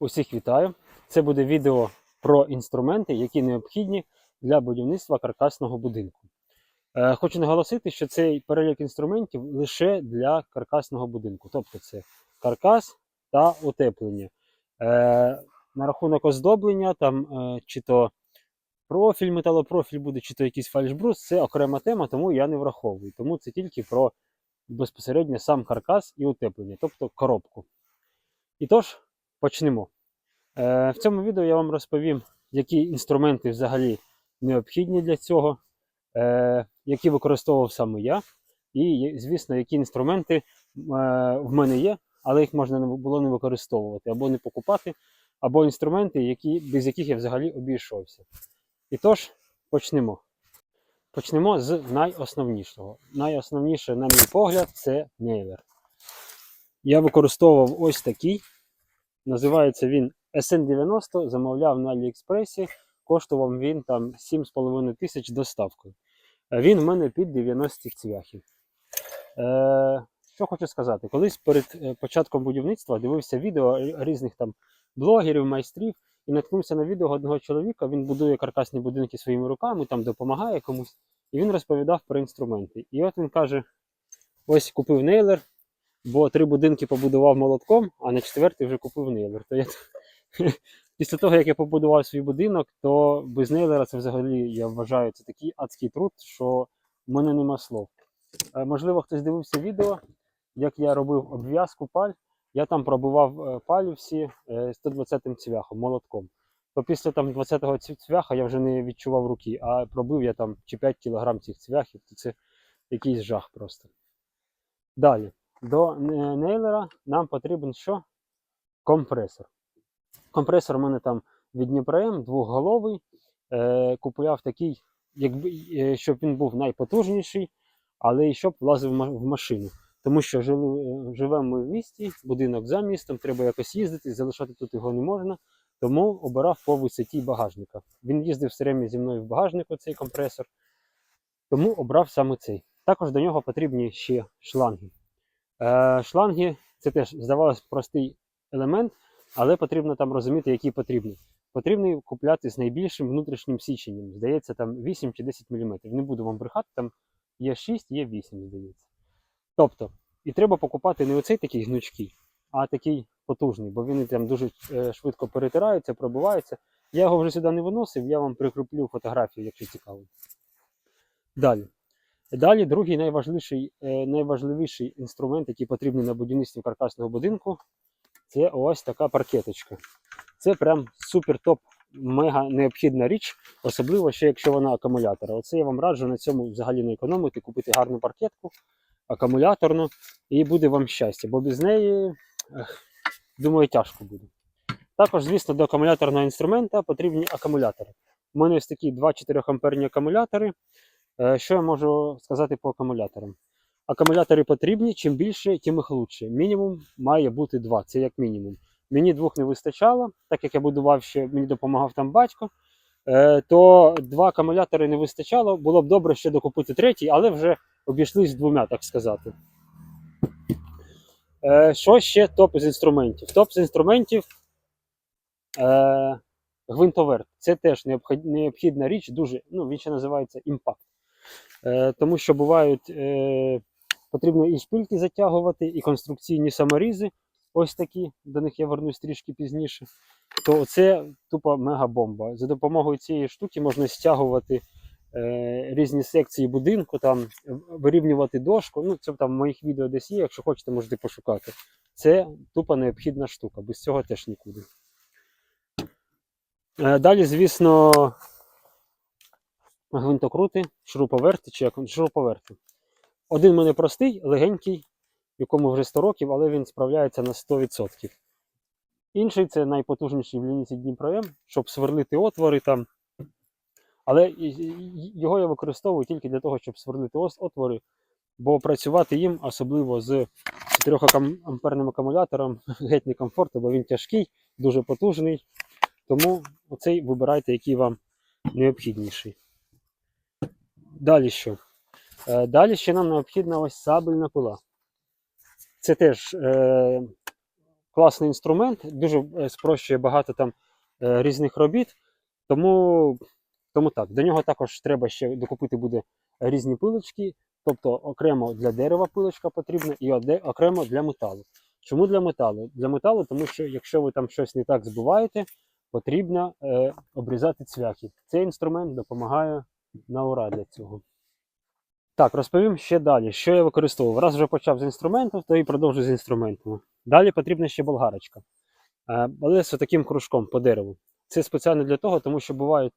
Усіх вітаю! Це буде відео про інструменти, які необхідні для будівництва каркасного будинку. Е, Хочу наголосити, що цей перелік інструментів лише для каркасного будинку, тобто це каркас та утеплення. Е, На рахунок оздоблення, там е, чи то профіль, металопрофіль буде, чи то якийсь фальшбрус, це окрема тема, тому я не враховую. Тому це тільки про безпосередньо сам каркас і утеплення, тобто коробку. І тож, почнемо. Е, В цьому відео я вам розповім, які інструменти взагалі необхідні для цього, е, які використовував саме я, і, звісно, які інструменти е, в мене є, але їх можна було не використовувати або не покупати, або інструменти, які, без яких я взагалі обійшовся. І тож, почнемо. Почнемо з найосновнішого. Найосновніше, на мій погляд, це нейлер. Я використовував ось такий. Називається він SN90, замовляв на Аліекспресі. Коштував він там 7,5 тисяч доставкою. Він в мене під 90 цвяхів. Е, що хочу сказати, колись перед е, початком будівництва дивився відео різних там блогерів, майстрів і наткнувся на відео одного чоловіка. Він будує каркасні будинки своїми руками, там допомагає комусь. І він розповідав про інструменти. І от він каже: ось купив нейлер, бо три будинки побудував молотком, а на четвертий вже купив нейлер. То я після того, як я побудував свій будинок, то без нейлера це взагалі я вважаю це такий адський труд, що в мене нема слов. Е, Можливо, хтось дивився відео, як я робив обв'язку паль. Я там пробував е, палі всі е, 120 цвяхом, молотком. То після там 20-го ці- цвяха я вже не відчував руки, а пробив я там чи 5 кг цих цвяхів, то це якийсь жах просто. Далі, до нейлера нам потрібен що? Компресор. Компресор у мене там від Дніпром, двохголовий. Е, купував такий, якби, е, щоб він був найпотужніший, але і щоб влазив в машину. Тому що жили, е, живемо ми в місті, будинок за містом, треба якось їздити, залишати тут його не можна. Тому обирав по висоті багажника. Він їздив все время зі мною в багажнику, цей компресор. Тому обрав саме цей. Також до нього потрібні ще шланги. Е, шланги це теж здавалось простий елемент, але потрібно там розуміти, які потрібні. Потрібно купляти з найбільшим внутрішнім січенням. Здається, там 8 чи 10 мм. Не буду вам брехати, там є 6, є 8, здається. Тобто, і треба покупати не оцей такий гнучкий, а такий потужний, бо він там дуже е, швидко перетирається, пробивається. Я його вже сюди не виносив, я вам прикріплю фотографію, якщо цікаво. Далі. Далі, другий найважливіший, е, найважливіший інструмент, який потрібний на будівництві каркасного будинку, це ось така паркеточка. Це прям супер топ, мега необхідна річ, особливо ще якщо вона акумулятора. Оце я вам раджу на цьому взагалі не економити, купити гарну паркетку, акумуляторну, і буде вам щастя, бо без неї, думаю, тяжко буде. Також, звісно, до акумуляторного інструмента потрібні акумулятори. У мене ось такі 2-4 амперні акумулятори. Е, Що я можу сказати по акумуляторам? Акумулятори потрібні, чим більше, тим їх лучше. Мінімум має бути два, це як мінімум. Мені двох не вистачало, так як я будував ще, мені допомагав там батько. Е, То два акумулятори не вистачало. Було б добре ще докупити третій, але вже обійшлись двома, так сказати. Е, Що ще топ з інструментів? Топ з інструментів гвинтоверт. Це теж необхідна річ, дуже, ну, він ще називається імпакт. Е, тому що бувають, е, потрібно і шпильки затягувати, і конструкційні саморізи, ось такі, до них я вернусь трішки пізніше. То це тупо мега-бомба. За допомогою цієї штуки можна стягувати е, різні секції будинку, там, вирівнювати дошку. Ну, це там в моїх відео десь є, якщо хочете, можете пошукати. Це тупо необхідна штука, без цього теж нікуди. Е, Далі, звісно, гвинтокрути, шуруповерти чи як шуруповерти. Один в мене простий, легенький, якому вже 100 років, але він справляється на 100%. Інший це найпотужніший в лінійці Дніпро М, щоб сверлити отвори там. Але його я використовую тільки для того, щоб сверлити отвори, бо працювати їм, особливо з 4 амперним акумулятором, геть некомфортно, бо він тяжкий, дуже потужний. Тому оцей вибирайте, який вам необхідніший. Далі що? Е, Далі ще нам необхідна ось сабельна пила. Це теж е, класний інструмент, дуже е, спрощує багато там е, різних робіт. Тому, тому так, до нього також треба ще докупити буде різні пилочки, тобто окремо для дерева пилочка потрібна і окремо для металу. Чому для металу? Для металу, тому що якщо ви там щось не так збиваєте, потрібно е, обрізати цвяхи. Цей інструмент допомагає на ура для цього. Так, розповім ще далі, що я використовував. Раз вже почав з інструментів, то і продовжу з інструментами. Далі потрібна ще болгарочка. Е, Але з таким кружком по дереву. Це спеціально для того, тому що бувають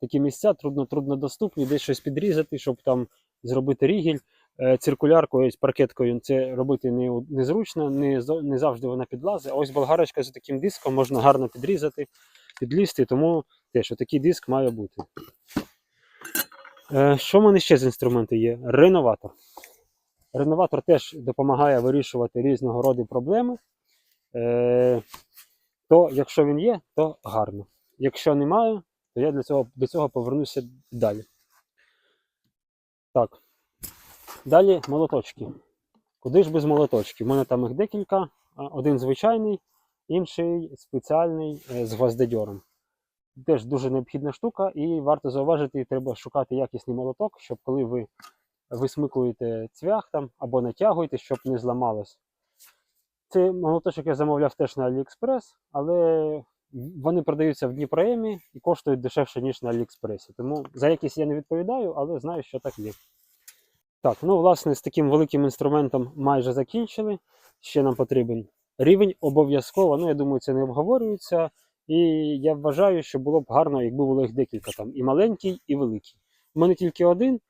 такі місця трудно, труднодоступні, десь щось підрізати, щоб там зробити рігіль. Е, Циркуляркою, паркеткою це робити не, незручно, не, не завжди вона підлазить. А ось болгарочка з таким диском можна гарно підрізати, підлізти, тому теж такий диск має бути. Е, Що в мене ще з інструменту є? Реноватор. Реноватор теж допомагає вирішувати різного роду проблеми. Е, То, якщо він є, то гарно. Якщо немає, то я для цього, до цього повернуся далі. Так. Далі молоточки. Куди ж без молоточків? У мене там їх декілька. Один звичайний, інший спеціальний е, з гвоздодьором. Теж дуже необхідна штука, і варто зауважити, треба шукати якісний молоток, щоб коли ви висмикуєте цвях там або натягуєте, щоб не зламалось. Цей молоточок я замовляв теж на AliExpress, але вони продаються в Дніпроемі і коштують дешевше, ніж на AliExpress. Тому за якість я не відповідаю, але знаю, що так є. Так, ну власне з таким великим інструментом майже закінчили. Ще нам потрібен рівень обов'язково. Ну, я думаю, це не обговорюється. І я вважаю, що було б гарно, якби було їх декілька там і маленький, і великий. У мене тільки один,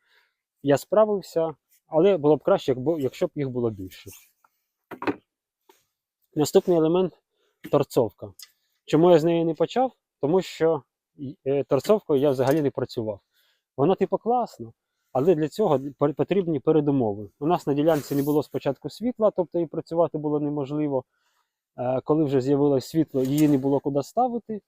я справився, але було б краще, якщо б їх було більше. Наступний елемент торцовка. Чому я з нею не почав? Тому що е, торцовкою я взагалі не працював. Вона типу класна, але для цього потрібні передумови. У нас на ділянці не було спочатку світла, тобто і працювати було неможливо. Е, Коли вже з'явилось світло, її не було куди ставити.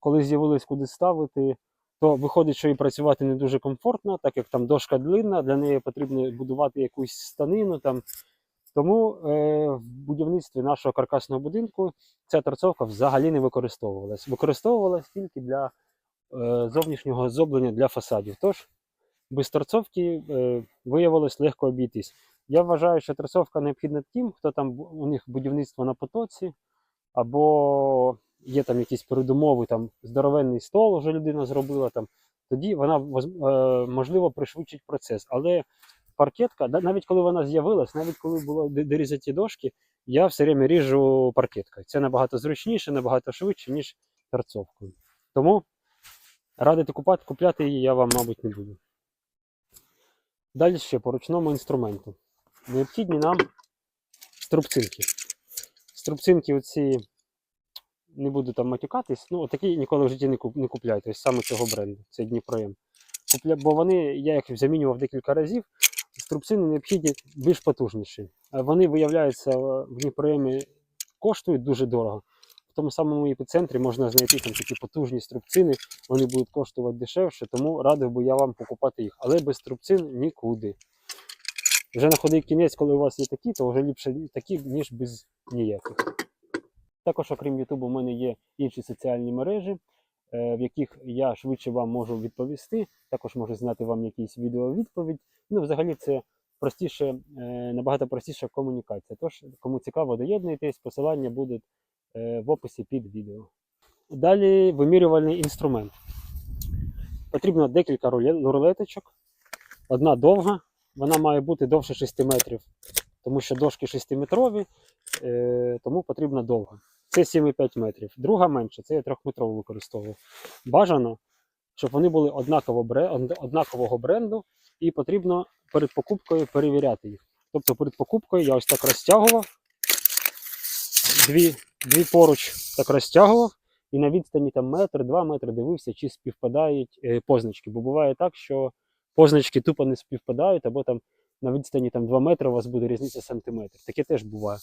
Коли з'явилось куди ставити, то виходить, що і працювати не дуже комфортно, так як там дошка длинна, для неї потрібно будувати якусь станину. Там. Тому е, в будівництві нашого каркасного будинку ця торцовка взагалі не використовувалась. Використовувалась тільки для е, зовнішнього озоблення для фасадів. Тож без торцовки е, виявилось легко обійтись. Я вважаю, що торцовка необхідна тим, хто там у них будівництво на потоці, або є там якісь передумови, там здоровенний стол вже людина зробила там. Тоді вона е, можливо пришвидшить процес. Але паркетка, навіть коли вона з'явилась, навіть коли було д- дорізаті дошки, я все время ріжу паркеткою. Це набагато зручніше, набагато швидше, ніж торцовкою. Тому радити купати, купляти її я вам, мабуть, не буду. Далі ще по ручному інструменту. Необхідні нам струбцинки. Струбцинки оці, не буду там матюкатись, ну такі ніколи в житті не, куп, не купляйте, ось саме цього бренду, це Дніпроєм. Бо вони, я їх замінював декілька разів, струбцини необхідні більш потужніші. Вони, виявляються, в Дніпроємі коштують дуже дорого. В тому самому епіцентрі можна знайти там такі потужні струбцини, вони будуть коштувати дешевше, тому радив би я вам покупати їх. Але без струбцин нікуди. Вже на ходий кінець, коли у вас є такі, то вже ліпше такі, ніж без ніяких. Також, окрім Ютубу, у мене є інші соціальні мережі, е, в яких я швидше вам можу відповісти. Також можу зняти вам якийсь відеовідповідь. Ну, взагалі, це простіше, е, набагато простіша комунікація. Тож, кому цікаво, доєднуйтесь, посилання будуть е, в описі під відео. Далі вимірювальний інструмент. Потрібно декілька рулеточок. Одна довга, вона має бути довше 6 метрів, тому що дошки 6-метрові, е, тому потрібна довга. Це 7,5 метрів. Друга менша, це я трьохметрову використовую. Бажано, щоб вони були однаково однакового бренду, і потрібно перед покупкою перевіряти їх. Тобто перед покупкою я ось так розтягував, дві, дві поруч так розтягував, і на відстані там метр, два метри дивився, чи співпадають е, позначки. Бо буває так, що позначки тупо не співпадають, або там на відстані там 2 метри у вас буде різниця сантиметр. Таке теж буває.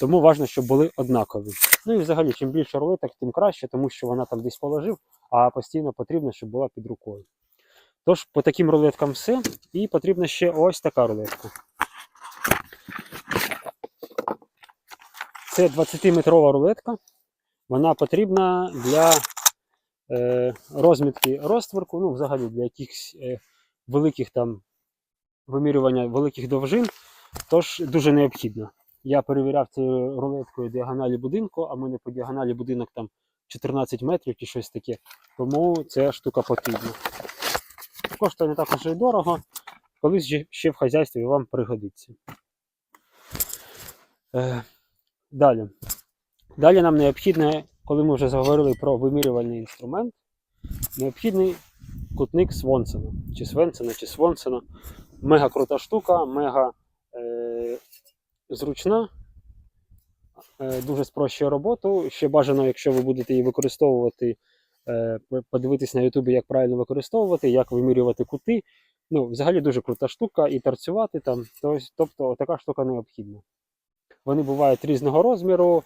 Тому важливо, щоб були однакові. Ну і взагалі, чим більше рулеток, тим краще, тому що вона там десь положив, а постійно потрібно, щоб була під рукою. Тож, по таким рулеткам все. І потрібна ще ось така рулетка. Це 20-метрова рулетка. Вона потрібна для е, розмітки розтворку, ну, взагалі для якихось е, великих там вимірювання великих довжин, тож дуже необхідно. Я перевіряв цією рулеткою діагоналі будинку, а в мене по діагоналі будинок там 14 метрів чи щось таке. Тому ця штука потрібна. Коштує не так уже й дорого, колись ще в хазяйстві вам пригодиться. Е, далі. Далі нам необхідне, коли ми вже заговорили про вимірювальний інструмент, необхідний кутник Свонсена. Чи Свенсена, чи Свонсена. Мега крута штука, мега е, зручна, е, дуже спрощує роботу. Ще бажано, якщо ви будете її використовувати, е, подивитись на Ютубі, як правильно використовувати, як вимірювати кути. Ну, взагалі дуже крута штука, і тарцювати там. Тобто, тобто така штука необхідна. Вони бувають різного розміру.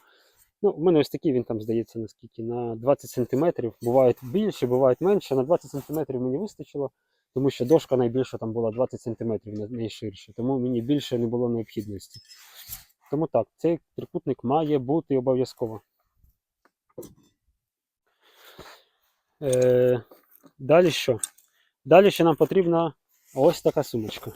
Ну, у мене ось такий він там здається наскільки на 20 см. Бувають більше, бувають менше. На 20 см мені вистачило, тому що дошка найбільша там була 20 см найширше, тому мені більше не було необхідності. Тому так, цей трикутник має бути обов'язково. Е, далі що? Далі ще нам потрібна ось така сумочка.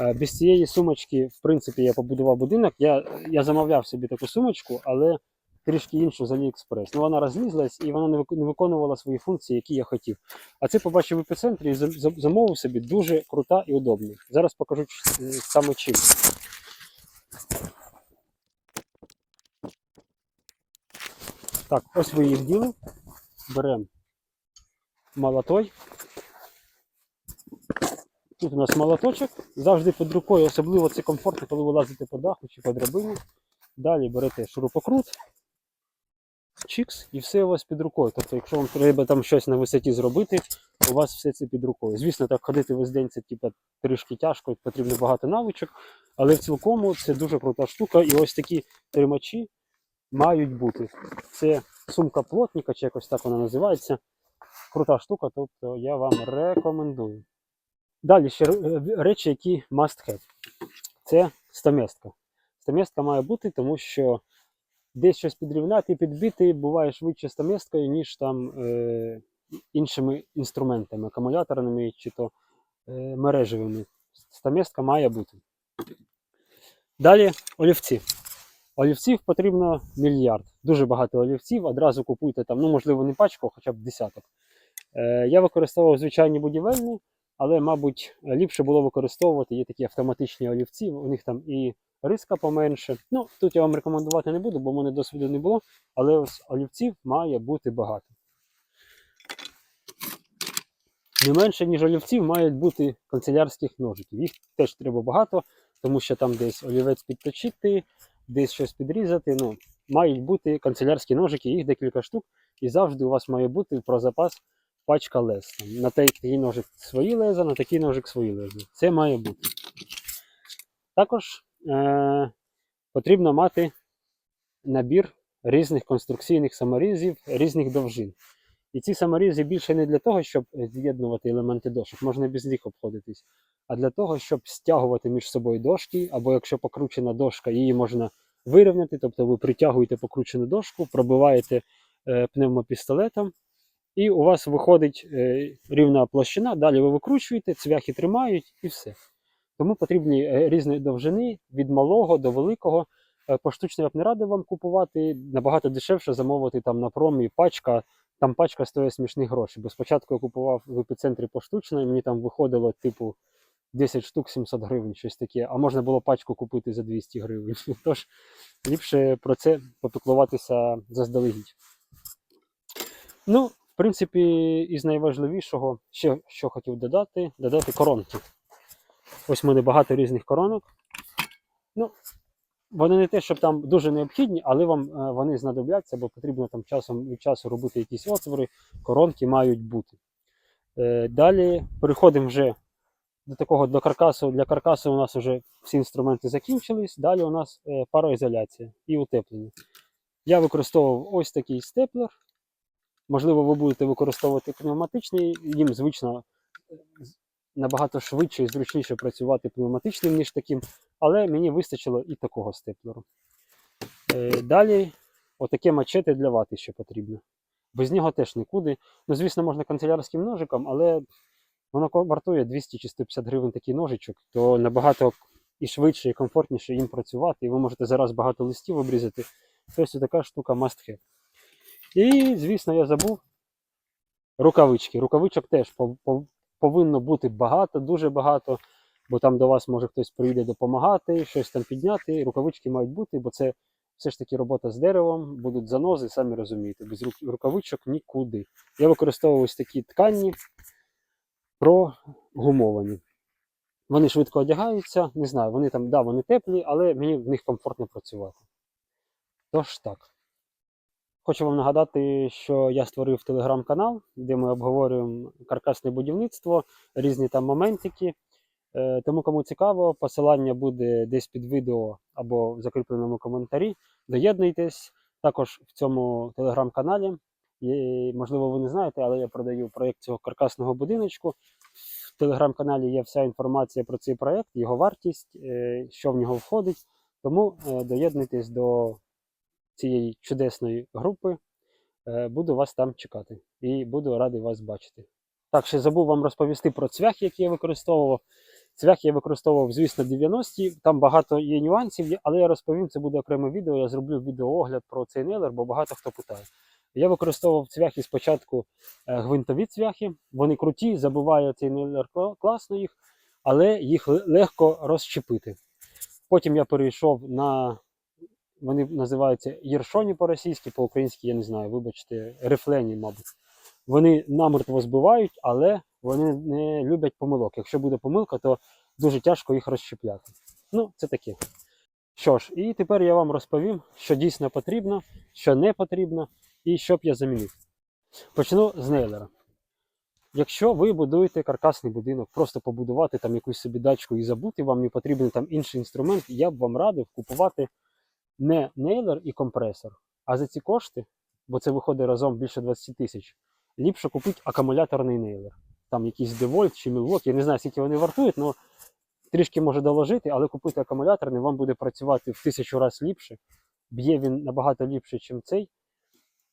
Е, Без цієї сумочки, в принципі, я побудував будинок. Я, я замовляв собі таку сумочку, але трішки іншу з AliExpress. Ну, вона розлізлась і вона не виконувала свої функції, які я хотів. А це побачив в епіцентрі і зам- зам- замовив собі дуже крута і удобна. Зараз покажу е, саме чим. Так, ось ви її вділи. Беремо молотой. Тут у нас молоточок, завжди під рукою, особливо це комфортно, коли ви лазите по даху чи по драбині. Далі берете шурупокрут, чікс, і все у вас під рукою. Тобто, якщо вам треба там щось на висоті зробити, у вас все це під рукою. Звісно, так ходити весь день це типу, трішки тяжко, потрібно багато навичок, але в цілкому це дуже крута штука. І ось такі тримачі мають бути. Це сумка плотника, чи якось так вона називається. Крута штука, тобто я вам рекомендую. Далі ще речі, які must have. Це стаместка. Стаместка має бути, тому що десь щось підрівняти, підбити буває швидше стаместкою, ніж там е, іншими інструментами, акумуляторними чи то е, мережевими. Стаместка має бути. Далі олівці. Олівців потрібно мільярд. Дуже багато олівців. Одразу купуйте там, ну можливо, не пачку, хоча б десяток. Е, я використовував звичайні будівельні, але, мабуть, ліпше було використовувати є такі автоматичні олівці. У них там і риска поменше. Ну, тут я вам рекомендувати не буду, бо в мене досвіду не було. Але ось олівців має бути багато. Не менше, ніж олівців, мають бути канцелярських ножиків. Їх теж треба багато, тому що там десь олівець підточити, десь щось підрізати. Ну, мають бути канцелярські ножики, їх декілька штук, і завжди у вас має бути про запас пачка лез. На такий ножик свої леза, на такий ножик свої леза. Це має бути. Також е- потрібно мати набір різних конструкційних саморізів різних довжин. І ці саморізи більше не для того, щоб з'єднувати елементи дошок, можна без них обходитись, а для того, щоб стягувати між собою дошки, або якщо покручена дошка, її можна вирівняти, тобто ви притягуєте покручену дошку, пробиваєте е, пневмопістолетом, і у вас виходить е, рівна площина, далі ви викручуєте, цвяхи тримають і все. Тому потрібні е, різної довжини від малого до великого. Е, Поштучно я б не радив вам купувати, набагато дешевше замовити там на промі пачка. Там пачка стоїть смішні гроші. Бо спочатку я купував в епіцентрі поштучно, і мені там виходило типу 10 штук 700 гривень, щось таке. А можна було пачку купити за 200 гривень. Тож ліпше про це попіклуватися заздалегідь. Ну, в принципі, із найважливішого, ще що хотів додати, додати коронки. Ось в мене багато різних коронок. Ну, вони не те, щоб там дуже необхідні, але вам е, вони знадобляться, бо потрібно там часом від часу робити якісь отвори, коронки мають бути. Е, Далі переходимо вже до такого до каркасу. Для каркасу у нас вже всі інструменти закінчились. Далі у нас е, пароізоляція і утеплення. Я використовував ось такий степлер. Можливо, ви будете використовувати пневматичний, їм звично е, з- набагато швидше і зручніше працювати пневматичним, ніж таким, але мені вистачило і такого степлеру. Е, Далі, отаке мачете для вати ще потрібно. Без нього теж нікуди. Ну, звісно, можна канцелярським ножиком, але воно вартує 200 чи 150 гривень такий ножичок, то набагато і швидше, і комфортніше їм працювати. І ви можете зараз багато листів обрізати. Ось така штука must have. І, звісно, я забув рукавички. Рукавичок теж пов- повинно бути багато, дуже багато, бо там до вас може хтось прийде допомагати, щось там підняти. Рукавички мають бути, бо це все ж таки робота з деревом, будуть занози, самі розумієте, без рукавичок нікуди. Я використовую ось такі ткані прогумовані. Вони швидко одягаються, не знаю, вони там, да, вони теплі, але мені в них комфортно працювати. Тож так. Хочу вам нагадати, що я створив телеграм-канал, де ми обговорюємо каркасне будівництво, різні там моментики. Е, Тому, кому цікаво, посилання буде десь під відео або в закріпленому коментарі. Доєднуйтесь. Також в цьому телеграм-каналі. Можливо, ви не знаєте, але я продаю проєкт цього каркасного будиночку. В телеграм-каналі є вся інформація про цей проєкт, його вартість, е, що в нього входить. Тому е, доєднуйтесь до цієї чудесної групи. Е, Буду вас там чекати і буду радий вас бачити. Так, ще забув вам розповісти про цвях, який я використовував. Цвях я використовував, звісно, 90-ті. Там багато є нюансів, але я розповім, це буде окреме відео. Я зроблю відеоогляд про цей нейлер, бо багато хто питає. Я використовував цвяхи спочатку е, гвинтові цвяхи. Вони круті, забуває цей нейлер класно їх, але їх легко розщепити. Потім я перейшов на вони називаються єршоні по-російськи, по-українськи, я не знаю, вибачте, рифлені, мабуть. Вони намертво збивають, але вони не люблять помилок. Якщо буде помилка, то дуже тяжко їх розщепляти. Ну, це таке. Що ж, і тепер я вам розповім, що дійсно потрібно, що не потрібно, і що б я замінив. Почну з нейлера. Якщо ви будуєте каркасний будинок, просто побудувати там якусь собі дачку і забути, вам не потрібен там інший інструмент, я б вам радив купувати не нейлер і компресор, а за ці кошти, бо це виходить разом більше 20 тисяч, ліпше купити акумуляторний нейлер. Там якийсь девольт чи мілвок, я не знаю, скільки вони вартують, але трішки може доложити, але купити акумуляторний вам буде працювати в тисячу разів ліпше. Б'є він набагато ліпше, ніж цей.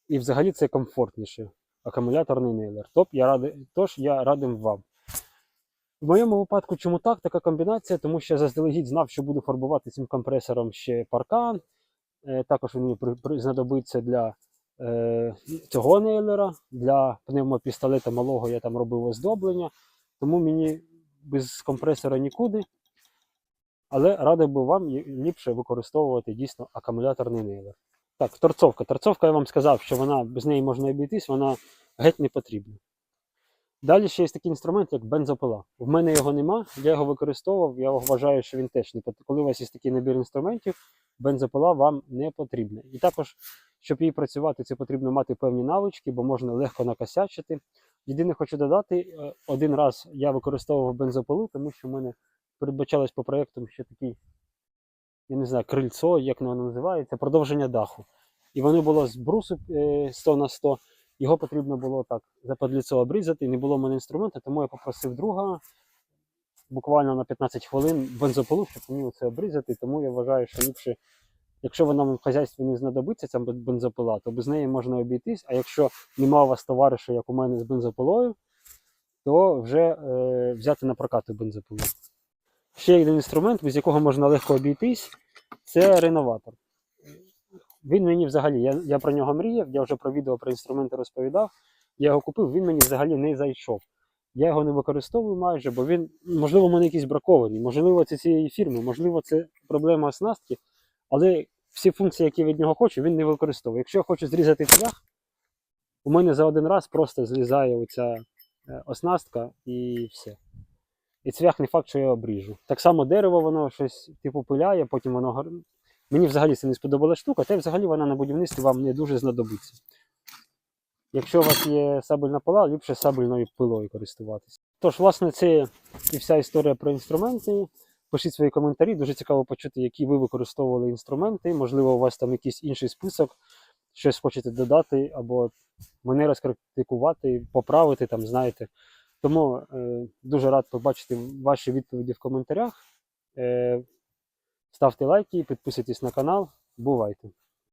І взагалі це комфортніше. Акумуляторний нейлер. Топ я радий, тож я радим вам. В моєму випадку, чому так, така комбінація, тому що я заздалегідь знав, що буду фарбувати цим компресором ще паркан. Е, також він мені знадобиться для е, цього нейлера, для пневмопістолета малого я там робив оздоблення. Тому мені без компресора нікуди. Але радив би вам ліпше використовувати дійсно акумуляторний нейлер. Так, торцовка. Торцовка я вам сказав, що вона без неї можна обійтись, вона геть не потрібна. Далі ще є такий інструмент, як бензопила. В мене його нема, я його використовував, я вважаю, що він теж не потрібен. Коли у вас є такий набір інструментів, бензопила вам не потрібна. І також, щоб їй працювати, це потрібно мати певні навички, бо можна легко накосячити. Єдине, хочу додати, е, один раз я використовував бензопилу, тому що в мене передбачалось по проєктам ще такий, я не знаю, крильцо, як воно називається, продовження даху. І воно було з брусу е, 100 на 100. Його потрібно було так западліцо обрізати. Не було в мене інструменту, тому я попросив друга буквально на 15 хвилин бензопилу, щоб мені це обрізати. Тому я вважаю, що ліпше, якщо вона в хазяйстві не знадобиться, ця бензопила, то без неї можна обійтись. А якщо немає у вас товариша, як у мене з бензопилою, то вже е, взяти на прокат бензопилу. Ще один інструмент, без якого можна легко обійтись, це реноватор. Він мені взагалі, я, я про нього мріяв, я вже про відео про інструменти розповідав. Я його купив, він мені взагалі не зайшов. Я його не використовую майже, бо він, можливо, в мене якийсь бракований, можливо, це цієї фірми, можливо, це проблема оснастки, але всі функції, які від нього хочу, він не використовує. Якщо я хочу зрізати цвях, у мене за один раз просто злізає оця е, оснастка і все. І цвях не факт, що я обріжу. Так само дерево, воно щось типу пиляє, потім воно Мені взагалі це не сподобалася штука, та й взагалі вона на будівництві вам не дуже знадобиться. Якщо у вас є сабельна пила, ліпше сабельною пилою користуватися. Тож, власне, це і вся історія про інструменти. Пишіть свої коментарі, дуже цікаво почути, які ви використовували інструменти. Можливо, у вас там якийсь інший список, щось хочете додати, або мене розкритикувати, поправити, там, знаєте. Тому е, дуже рад побачити ваші відповіді в коментарях. Е, Ставте лайки, підписуйтесь на канал. Бувайте!